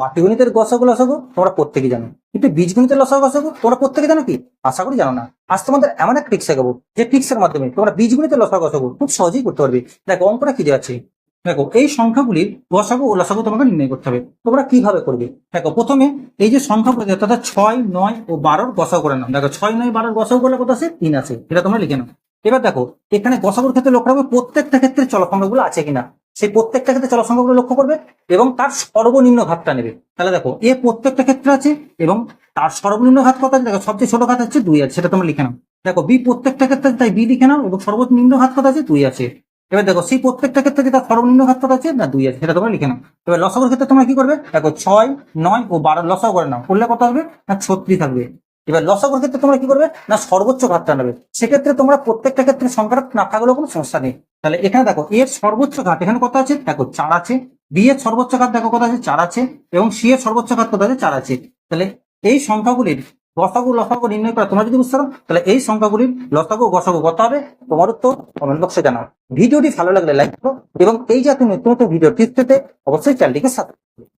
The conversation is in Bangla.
পাটিগণিতের গসাগু লসাগু? তোমরা প্রত্যেকে জানো। কিন্তু বীজগণিতের লসাগু গসাগু? তোমরা প্রত্যেকে জানো কি? আশা করি জানো না। আজ তোমাদের এমন এক ট্রিক্স শেখাবো, যে ট্রিক্সের মাধ্যমে তোমরা বীজগণিতের লসাগু গসাগু খুব সহজেই করতে পারবে। দেখো, অঙ্কটা কি আছে দেখো, এই সংখ্যাগুলির গসাগু ও লসাগু তোমাকে নির্ণয় করতে হবে। তোমরা কীভাবে করবে? দেখো, প্রথমে এই যে সংখ্যাগুলো অর্থাৎ ছয়, নয় ও বারোর গসাগু করে নাও। দেখো, ছয়, নয়, বারোর গসাগু করলে কত আছে? তিন আছে। এটা তোমরা লিখে নাও। এবার দেখো, এখানে গসাগুর ক্ষেত্রে লক্ষ্য রাখবে প্রত্যেকটা ক্ষেত্রে চলসংখ্যাগুলো আছে কিনা। সেই প্রত্যেকটা ক্ষেত্রে চলসংখ্যাগুলো লক্ষ্য করবে এবং তার সর্বনিম্ন ঘাতটা নেবে। তাহলে দেখো, এ প্রত্যেকটা ক্ষেত্রে আছে এবং তার সর্বনিম্ন ঘাত কত আছে? দেখো, সবচেয়ে ছোট ঘাত হচ্ছে দুই আছে, সেটা তোমরা লিখে নাও। দেখো, বি প্রত্যেকটা ক্ষেত্রে তাই বি লিখে নাও এবং সর্বনিম্ন ঘাত কত আছে? দুই আছে। এবার দেখো সেই প্রত্যেকটা ক্ষেত্রে যে তার সর্বনিম্ন ঘাত কত আছে? না, দুই আছে, সেটা তোমরা লিখে নাও। এবার লসাগুর ক্ষেত্রে তোমরা কি করবে? দেখো, ছয়, নয় ও বারো, লসাগু করে নাও। করলে কত হবে? না, ছত্রিশ থাকবে। এবার লসাগুর ক্ষেত্রে তোমরা কি করবে? না, সর্বোচ্চ ঘাতটা নেবে। সেক্ষেত্রে তোমরা প্রত্যেকটা ক্ষেত্রে সংখ্যাটা না থাকলেও কোনো সমস্যা নেই। তাহলে এখানে দেখো এর সর্বোচ্চ ঘাত এখানে কত আছে? দেখো, চার আছে। বি এর সর্বোচ্চ ঘাত দেখো, কত আছে? চার আছে। এবং সি এর সর্বোচ্চ ঘাত কত আছে? চার আছে। তাহলে এই সংখ্যাগুলির গসাগু লসাগু নির্ণয় করা, তোমরা যদি বুঝতে পারো, তাহলে এই সংখ্যাগুলির লসাগু, গসাগু কত হবে? তোমার উত্তর কমেন্ট বক্সে জানাও। ভিডিওটি ভালো লাগলে লাইক করো এবং এই জাতীয় নতুন নতুন ভিডিও টিপতে অবশ্যই চ্যানেলটিকে সাবস্ক্রাইব